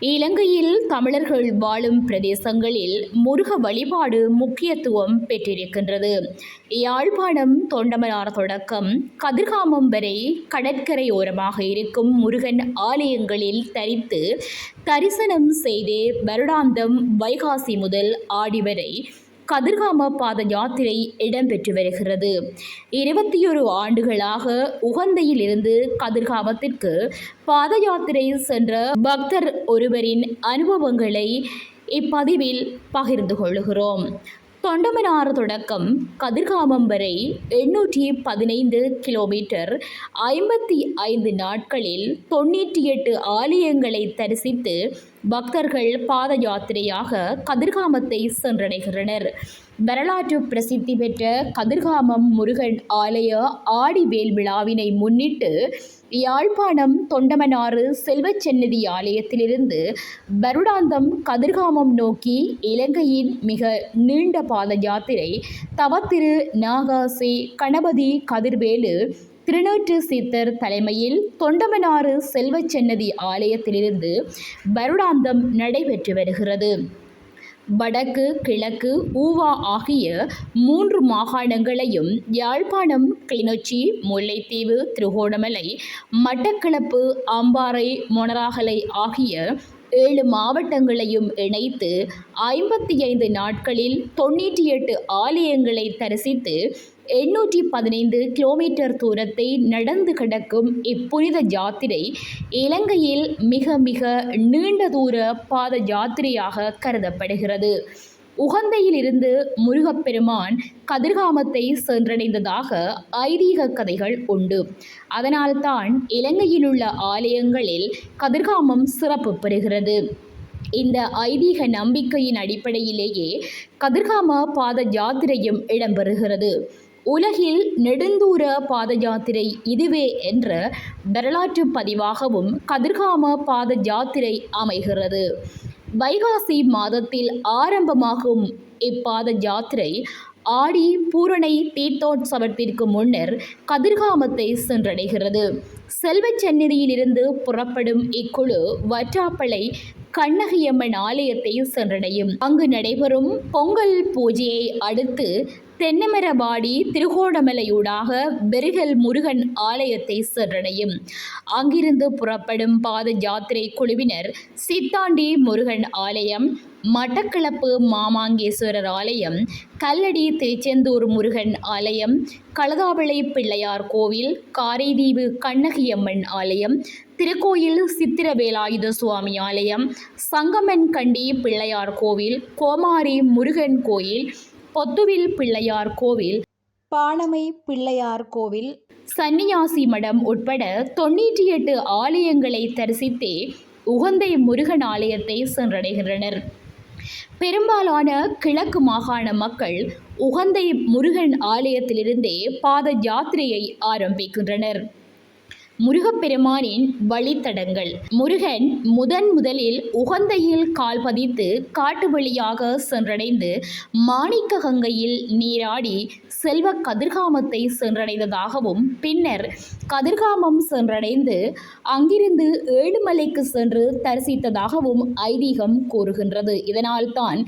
இலங்கையில் தமிழர்கள் வாழும் பிரதேசங்களில் முருக வழிபாடு முக்கியத்துவம் பெற்றிருக்கின்றது. யாழ்ப்பாணம் தொண்டமனார் தொடக்கம் கதிர்காமம் வரை கடற்கரையோரமாக இருக்கும் முருகன் ஆலயங்களில் தரித்து தரிசனம் செய்து வருடாந்தம் வைகாசி முதல் ஆடி வரை கதிர்காம பாத யாத்திரை இடம்பெற்று வருகிறது. இருபத்தி ஒரு ஆண்டுகளாக உகந்தையில் இருந்து கதிர்காமத்திற்கு பாத யாத்திரை சென்ற பக்தர் ஒருவரின் அனுபவங்களை இப்பதிவில் பகிர்ந்து கொள்கிறோம் தொண்டமனார் தொடக்கம் கதிர்காமம் வரை எண்ணூற்றி பதினைந்து கிலோமீட்டர் ஐம்பத்தி ஐந்து நாட்களில் தொண்ணூற்றி எட்டு ஆலயங்களை தரிசித்து பக்தர்கள் பாத யாத்திரையாக கதிர்காமத்தை சென்றடைகின்றனர். வரலாற்று பிரசித்தி பெற்ற கதிர்காமம் முருகன் ஆலய ஆடிவேல் விழாவினை முன்னிட்டு யாழ்ப்பாணம் தொண்டமனாறு செல்வச்சென்னதி ஆலயத்திலிருந்து வருடாந்தம் கதிர்காமம் நோக்கி இலங்கையின் மிக நீண்ட பாத யாத்திரை தவத்திரு நாகாசி கணபதி கதிர்வேலு திருநூற்று சித்தர் தலைமையில் தொண்டமனாறு செல்வச்சன்னதி ஆலயத்திலிருந்து வருடாந்தம் நடைபெற்று வருகிறது. வடக்கு கிழக்கு ஊவா ஆகிய மூன்று மாகாணங்களையும் யாழ்ப்பாணம் கிளிநொச்சி முல்லைத்தீவு திருகோணமலை மட்டக்களப்பு அம்பாறை மொனராகலை ஆகிய ஏழு மாவட்டங்களையும் இணைத்து ஐம்பத்தி ஐந்து நாட்களில் தொண்ணூற்றி எட்டு ஆலயங்களை தரிசித்து எண்ணூற்றி பதினைந்து கிலோமீட்டர் தூரத்தை நடந்து கிடக்கும் இப்புனித யாத்திரை இலங்கையில் மிக மிக நீண்ட தூர பாத யாத்திரையாக கருதப்படுகிறது. உகந்தையிலிருந்து முருகப்பெருமான் கதிர்காமத்தை சென்றடைந்ததாக ஐதீக கதைகள் உண்டு. அதனால்தான் இலங்கையிலுள்ள ஆலயங்களில் கதிர்காமம் சிறப்பு பெறுகிறது. இந்த ஐதீக நம்பிக்கையின் அடிப்படையிலேயே கதிர்காம பாத யாத்திரையும் இடம்பெறுகிறது. உலகில் நெடுந்தூர பாத யாத்திரை இதுவே என்ற வரலாற்று பதிவாகவும் கதிர்காம பாத யாத்திரை அமைகிறது. வைகாசி மாதத்தில் ஆரம்பமாகும் இப்பாத யாத்திரை ஆடி பூரணை தீர்த்தோற்சவத்திற்கு முன்னர் கதிர்காமத்தை சென்றடைகிறது. செல்வச்சந்நிதியிலிருந்து புறப்படும் இக்குழு வற்றாப்பளை கண்ணகியம்மன் ஆலயத்தை சென்றடையும். அங்கு நடைபெறும் பொங்கல் பூஜையை அடுத்து தென்னமரபாடி திருகோணமலையூடாக பெருகல் முருகன் ஆலயத்தை சென்றடையும். அங்கிருந்து புறப்படும் பாத யாத்திரை குழுவினர் சித்தாண்டி முருகன் ஆலயம் மட்டக்களப்பு மாமாங்கேஸ்வரர் ஆலயம் கல்லடி திருச்செந்தூர் முருகன் ஆலயம் களதாவளை பிள்ளையார் கோவில் காரைதீவு கண்ணகியம்மன் ஆலயம் திருக்கோயில் சித்திரவேலாயுத சுவாமி ஆலயம் சங்கமன் கண்டி பிள்ளையார் கோவில் கோமாரி முருகன் கோயில் பொத்துவில் பிள்ளையார் கோவில். பாணமை பிள்ளையார் கோவில். சன்னியாசி மடம் உட்பட தொண்ணூற்றி எட்டு ஆலயங்களை தரிசித்தே உகந்தை முருகன் ஆலயத்தை சென்றடைகின்றனர். பெரும்பாலான கிழக்கு மாகாண மக்கள் உகந்தை முருகன் ஆலயத்திலிருந்தே பாத யாத்திரையை ஆரம்பிக்கின்றனர். முருகப்பெருமானின் வழித்தடங்கள். முருகன் முதன் முதலில் உகந்தையில் கால் பதித்து காட்டு வழியாக சென்றடைந்து மாணிக்க கங்கையில் நீராடி செல்வ கதிர்காமத்தை சென்றடைந்ததாகவும் பின்னர் கதிர்காமம் சென்றடைந்து அங்கிருந்து ஏழுமலைக்கு சென்று தரிசித்ததாகவும் ஐதீகம் கூறுகின்றது. இதனால்தான்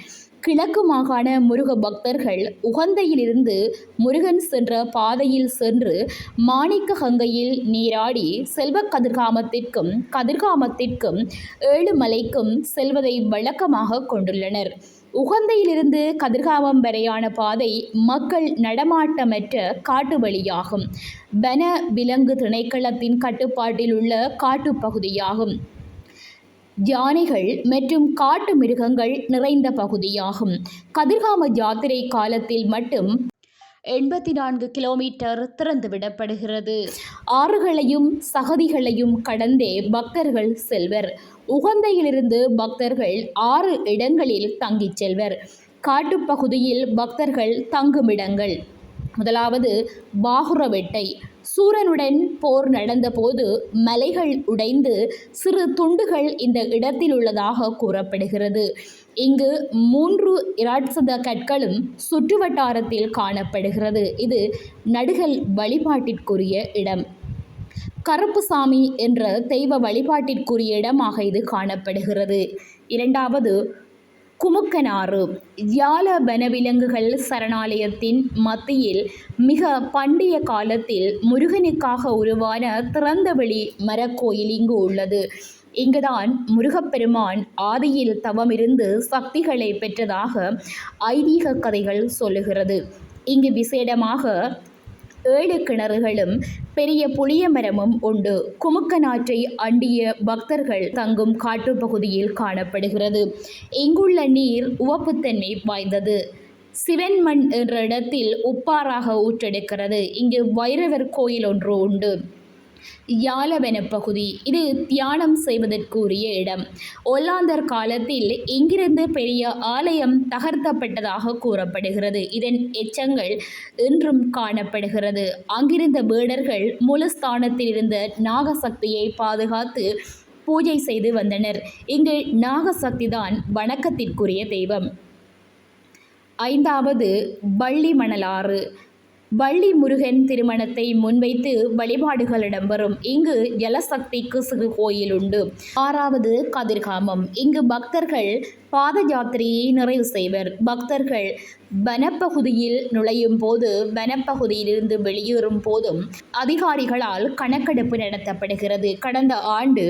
கிழக்கு மாகாண முருக பக்தர்கள் உகந்தையிலிருந்து முருகன் சென்ற பாதையில் சென்று மாணிக்க கங்கையில் நீராடி செல்வ கதிர்காமத்திற்கும் கதிர்காமத்திற்கும் ஏழுமலைக்கும் செல்வதை வழக்கமாக கொண்டுள்ளனர். உகந்தையிலிருந்து கதிர்காமம் வரையான பாதை மக்கள் நடமாட்டமற்ற காட்டு வழியாகும் வன விலங்கு திணைக்களத்தின் கட்டுப்பாட்டில் உள்ள காட்டுப்பகுதியாகும். யானைகள் மற்றும் காட்டு மிருகங்கள் நிறைந்த பகுதியாகும். கதிர்காம யாத்திரை காலத்தில் மட்டும் எண்பத்தி நான்கு கிலோமீட்டர் திறந்துவிடப்படுகிறது. ஆறுகளையும் சகதிகளையும் கடந்தே பக்தர்கள் செல்வர். உகந்தையிலிருந்து பக்தர்கள் ஆறு இடங்களில் தங்கிச் செல்வர். காட்டுப்பகுதியில் பக்தர்கள் தங்குமிடங்கள். முதலாவது பாகுரவெட்டை. சூரனுடன் போர் நடந்தபோது மலைகள் உடைந்து சிறு துண்டுகள் இந்த இடத்தில் உள்ளதாக கூறப்படுகிறது. இங்கு மூன்று இராட்சத கற்களும் சுற்றுவட்டாரத்தில் காணப்படுகிறது. இது நடுகல் வழிபாட்டிற்குரிய இடம். கருப்புசாமி என்ற தெய்வ வழிபாட்டிற்குரிய இடமாக இது காணப்படுகிறது. இரண்டாவது குமுக்கனாறு. யால வனவிலங்குகள் சரணாலயத்தின் மத்தியில் மிக பண்டைய காலத்தில் முருகனுக்காக உருவான திறந்தவெளி மரக்கோயில் இங்கு உள்ளது. இங்குதான் முருகப்பெருமான் ஆதியில் தவமிருந்து சக்திகளை பெற்றதாக ஐதீக கதைகள் சொல்லுகிறது. இங்கு விசேடமாக ஏழு கிணறுகளும் பெரிய புளிய மரமும் உண்டு. குமுக்கநாற்றை அண்டிய பக்தர்கள் தங்கும் காட்டுப்பகுதியில் காணப்படுகிறது. இங்குள்ள நீர் உவப்புத்தன்மை வாய்ந்தது. சிவன்மண் என்ற இடத்தில் உப்பாறாக ஊற்றெடுக்கிறது. இங்கு வைரவர் கோயில் ஒன்று உண்டு. யாலவென பகுதி. இது தியானம் செய்வதற்குரிய இடம். ஒல்லாந்தர் காலத்தில் இங்கிருந்து பெரிய ஆலயம் தகர்த்தப்பட்டதாக கூறப்படுகிறது. இதன் எச்சங்கள் இன்றும் காணப்படுகிறது. அங்கிருந்த வேடர்கள் மூலஸ்தானத்தில் இருந்த நாகசக்தியை பாதுகாத்து பூஜை செய்து வந்தனர். இங்கு நாகசக்தி தான் வணக்கத்திற்குரிய தெய்வம். ஐந்தாவது வள்ளி மணலாறு வள்ளி முருகன் திருமணத்தை முன்வைத்து வழிபாடுகள் இடம்பெறும் இங்கு ஜலசக்திக்கு சிறு கோயில் உண்டு ஆறாவது கதிர்காமம். இங்கு பக்தர்கள் பாத யாத்திரையை நிறைவு செய்வர். பக்தர்கள் வனப்பகுதியில் நுழையும் போது வனப்பகுதியிலிருந்து வெளியேறும் போதும் அதிகாரிகளால் கணக்கெடுப்பு நடத்தப்படுகிறது. கடந்த ஆண்டு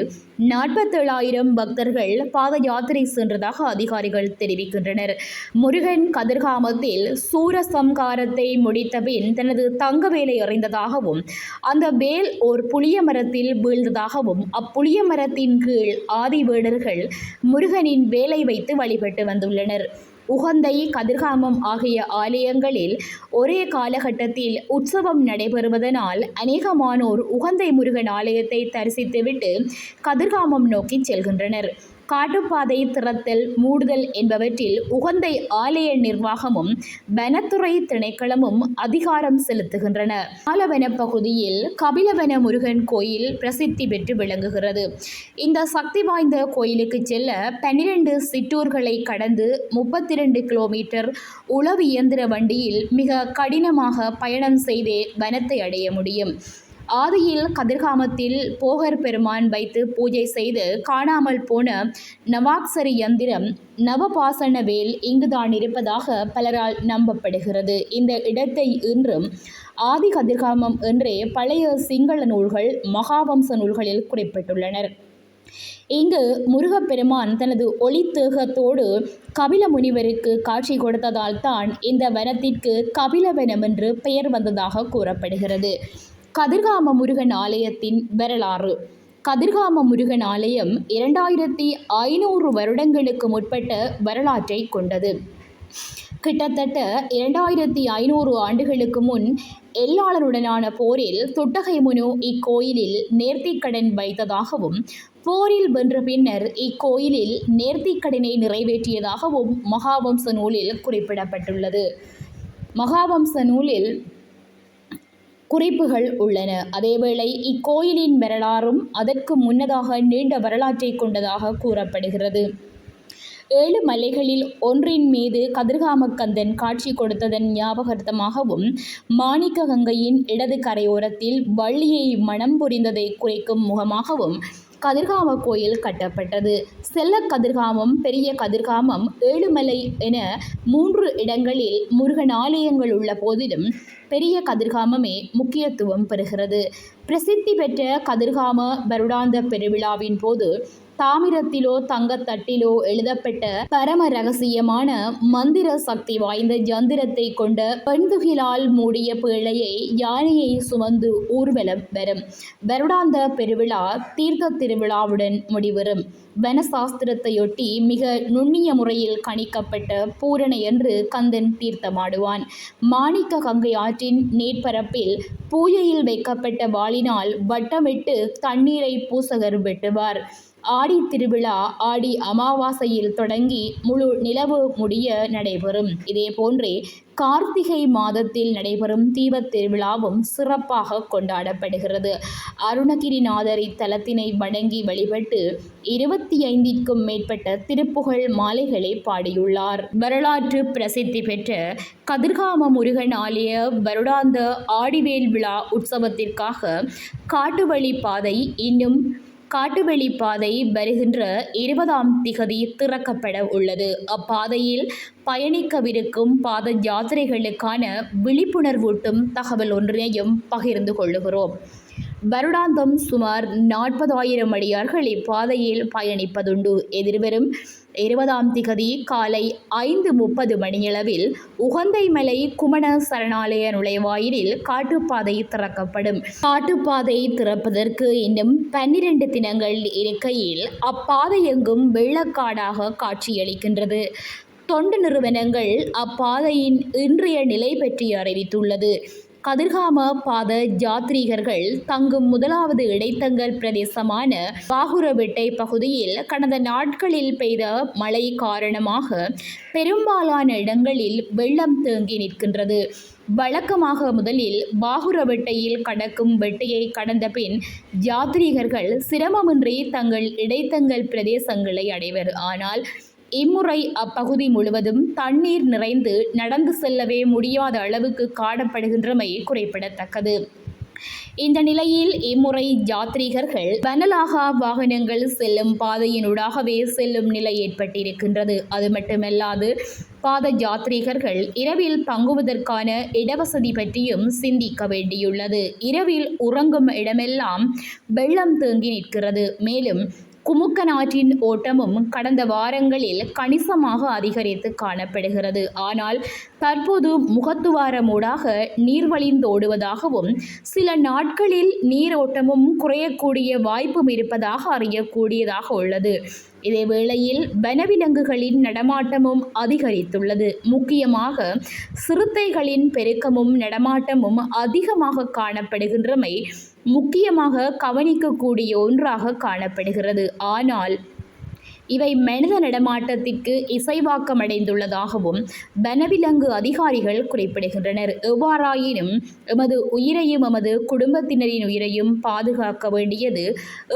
நாற்பத்தேழாயிரம் பக்தர்கள் பாத யாத்திரை சென்றதாக அதிகாரிகள் தெரிவிக்கின்றனர். முருகன் கதிர்காமத்தில் சூரசம்காரத்தை முடித்த பின் தனது தங்க வேலை அறிந்ததாகவும் அந்த வேல் ஓர் புளிய மரத்தில் வீழ்ந்ததாகவும் அப்புளிய மரத்தின் கீழ் ஆதிவேடர்கள் முருகனின் வேலை வைத்து வழிபட்டு வந்துள்ளனர். உகந்தை கதிர்காமம் ஆகிய ஆலயங்களில் ஒரே காலகட்டத்தில் உற்சவம் நடைபெறுவதனால் அநேகமானோர் உகந்தை முருகன் ஆலயத்தை தரிசித்துவிட்டு கதிர்காமம் நோக்கி செல்கின்றனர். காட்டுப்பாதை திறத்தல் மூடுதல் என்பவற்றில் உகந்தை ஆலய நிர்வாகமும் வனத்துறை திணைக்களமும் அதிகாரம் செலுத்துகின்றன. ஆலவன பகுதியில் கபிலவன முருகன் கோயில் பிரசித்தி பெற்று விளங்குகிறது. இந்த சக்தி வாய்ந்த கோயிலுக்கு செல்ல பன்னிரண்டு சிற்றூர்களை கடந்து முப்பத்தி ரெண்டு கிலோமீட்டர் உளவு இயந்திர வண்டியில் மிக கடினமாக பயணம் செய்தே வனத்தை அடைய முடியும். ஆதியில் கதிர்காமத்தில் போகர் பெருமான் வைத்து பூஜை செய்து காணாமல் போன நவாக்சரி யந்திரம் நவபாசன வேல் இங்குதான் இருப்பதாக பலரால் நம்பப்படுகிறது. இந்த இடத்தை இன்றும் ஆதி கதிர்காமம் என்றே பழைய சிங்கள நூல்கள் மகாவம்ச நூல்களில் குறிப்பிட்டுள்ளனர். இங்கு முருகப்பெருமான் தனது ஒளித்தேகத்தோடு கபில முனிவருக்கு காட்சி கொடுத்ததால் தான் இந்த வனத்திற்கு கபிலவனம் என்று பெயர் வந்ததாக கூறப்படுகிறது. கதிர்காம முருகன் ஆலயத்தின் வரலாறு. கதிர்காம முருகன் ஆலயம் இரண்டாயிரத்தி ஐநூறு வருடங்களுக்கு முற்பட்ட வரலாற்றை கொண்டது. கிட்டத்தட்ட இரண்டாயிரத்தி ஐநூறு ஆண்டுகளுக்கு முன் எல்லாளருடனான போரில் துட்டகை முனு இக்கோயிலில் நேர்த்திக்கடன் வைத்ததாகவும் போரில் வென்ற பின்னர் இக்கோயிலில் நேர்த்திக்கடனை நிறைவேற்றியதாகவும் மகாவம்ச நூலில் குறிப்பிடப்பட்டுள்ளது. மகாவம்ச நூலில் குறிப்புகள் உள்ளன. அதேவேளை இக்கோயிலின் வரலாறும் அதற்கு முன்னதாக நீண்ட வரலாற்றை கொண்டதாக கூறப்படுகிறது. ஏழு மலைகளில் ஒன்றின் மீது கதிர்காமக்கந்தன் காட்சி கொடுத்ததன் ஞாபகார்த்தமாகவும் மாணிக்க கங்கையின் இடது கரையோரத்தில் வள்ளியை மனம் புரிந்ததை குறைக்கும் முகமாகவும் கதிர்காம கோயில் கட்டப்பட்டது. செல்ல கதிர்காமம் பெரிய கதிர்காமம் ஏழுமலை என மூன்று இடங்களில் முருகன் ஆலயங்கள் உள்ள போதிலும் பெரிய கதிர்காமமே முக்கியத்துவம் பெறுகிறது. பிரசித்தி பெற்ற கதிர்காம வருடாந்த பெருவிழாவின் போது தாமிரத்திலோ தங்கத்தட்டிலோ எழுதப்பட்ட பரம ரகசியமான மந்திர சக்தி வாய்ந்த ஜந்திரத்தை கொண்ட பெண்துகிலால் மூடிய பிழையை யானையை சுமந்து ஊர்வலம் வரும். வருடாந்த பெருவிழா தீர்த்த திருவிழாவுடன் முடிவரும். வனசாஸ்திரத்தையொட்டி மிக நுண்ணிய முறையில் கணிக்கப்பட்ட பூரணை என்று கந்தன் தீர்த்தமாடுவான். மாணிக்க கங்கை ஆற்றின் நீர்ப்பரப்பில் பூஜையில் வைக்கப்பட்ட வாளினால் வட்டமிட்டு தண்ணீரை பூசகர் வெட்டுவார். ஆடி திருவிழா ஆடி அமாவாசையில் தொடங்கி முழு நிலவு முடிய நடைபெறும். இதேபோன்றே கார்த்திகை மாதத்தில் நடைபெறும் தீபத் திருவிழாவும் சிறப்பாக கொண்டாடப்படுகிறது. அருணகிரிநாதர் இத்தலத்தினை வணங்கி வழிபட்டு இருபத்தி ஐந்திற்கும் மேற்பட்ட திருப்புகழ் மாலைகளை பாடியுள்ளார். வரலாற்று பிரசித்தி பெற்ற கதிர்காம முருகன் ஆலய வருடாந்த ஆடிவேல் விழா உற்சவத்திற்காக காட்டுவழி பாதை இன்னும் காட்டுவெளி பாதை வருகின்ற இருபதாம் திகதி திறக்கப்பட உள்ளது. அப்பாதையில் பயணிக்கவிருக்கும் பாத யாத்திரைகளுக்கான விழிப்புணர்வூட்டும் தகவல் ஒன்றினையும் பகிர்ந்து கொள்ளுகிறோம். வருடாந்தம் சுமார் நாற்பதாயிரம் அடியார்கள் இப்பாதையில் பயணிப்பதுண்டு. எதிர்வரும் இருபதாம் திகதி காலை ஐந்து முப்பது மணியளவில் உகந்தைமலை குமண சரணாலய நுழைவாயிலில் காட்டுப்பாதை திறக்கப்படும். காட்டுப்பாதை திறப்பதற்கு இன்னும் பன்னிரண்டு தினங்கள் இருக்கையில் அப்பாதை எங்கும் வெள்ளக்காடாக காட்சியளிக்கின்றது. தொண்டு நிறுவனங்கள் அப்பாதையின் இன்றைய நிலை பற்றி அறிவித்துள்ளது. கதிர்காம பாத யாத்ரீகர்கள் தங்கும் முதலாவது இடைத்தங்கல் பிரதேசமான பாகுரவிட்டை பகுதியில் கடந்த நாட்களில் பெய்த மழை காரணமாக பெரும்பாலான இடங்களில் வெள்ளம் தேங்கி நிற்கின்றது. வழக்கமாக முதலில் பாகுரவெட்டையில் கடக்கும் வெட்டையை கடந்த பின் யாத்ரீகர்கள் சிரமமின்றி தங்கள் இடைத்தங்கல் பிரதேசங்களை அடைவர். ஆனால் இம்முறை அப்பகுதி முழுவதும் தண்ணீர் நிறைந்து நடந்து செல்லவே முடியாத அளவுக்கு காணப்படுகின்றமை குறிப்பிடத்தக்கது. இந்த நிலையில் இம்முறை யாத்ரீகர்கள் வனலாகா வாகனங்கள் செல்லும் பாதையினூடாகவே செல்லும் நிலை ஏற்பட்டிருக்கின்றது. அது மட்டுமல்லாது பாத யாத்ரீகர்கள் இரவில் தங்குவதற்கான இடவசதி பற்றியும் சிந்திக்க வேண்டியுள்ளது. இரவில் உறங்கும் இடமெல்லாம் வெள்ளம் தேங்கி நிற்கிறது. மேலும் குமுக்கனாற்றின் ஓட்டமும் கடந்த வாரங்களில் கணிசமாக அதிகரித்து காணப்படுகிறது. ஆனால் தற்போது முகத்துவாரமூடாக நீர்வழிந்தோடுவதாகவும் சில நாட்களில் நீரோட்டமும் குறையக்கூடிய வாய்ப்பும் இருப்பதாக அறியக்கூடியதாக உள்ளது. இதே வேளையில் வனவிலங்குகளின் நடமாட்டமும் அதிகரித்துள்ளது. முக்கியமாக சிறுத்தைகளின் பெருக்கமும் நடமாட்டமும் அதிகமாக காணப்படுகின்றமை முக்கியமாக கவனிக்கக்கூடிய ஒன்றாக காணப்படுகிறது. ஆனால் இவை மனித நடமாட்டத்திற்கு இசைவாக்கமடைந்துள்ளதாகவும் வனவிலங்கு அதிகாரிகள் குறிப்பிடுகின்றனர். எவ்வாறாயினும் எமது உயிரையும் எமது குடும்பத்தினரின் உயிரையும் பாதுகாக்க வேண்டியது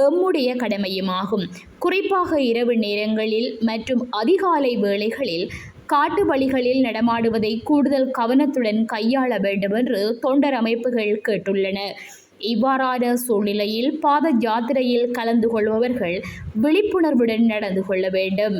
எம்முடைய கடமையுமாகும். குறிப்பாக இரவு நேரங்களில் மற்றும் அதிகாலை வேளைகளில் காட்டு வழிகளில் நடமாடுவதை கூடுதல் கவனத்துடன் கையாள வேண்டும் என்று தொண்டர் அமைப்புகள் கேட்டுள்ளன. இவ்வாறான சூழ்நிலையில் பாத யாத்திரையில் கலந்து கொள்பவர்கள் விழிப்புணர்வுடன் நடந்து கொள்ள வேண்டும்.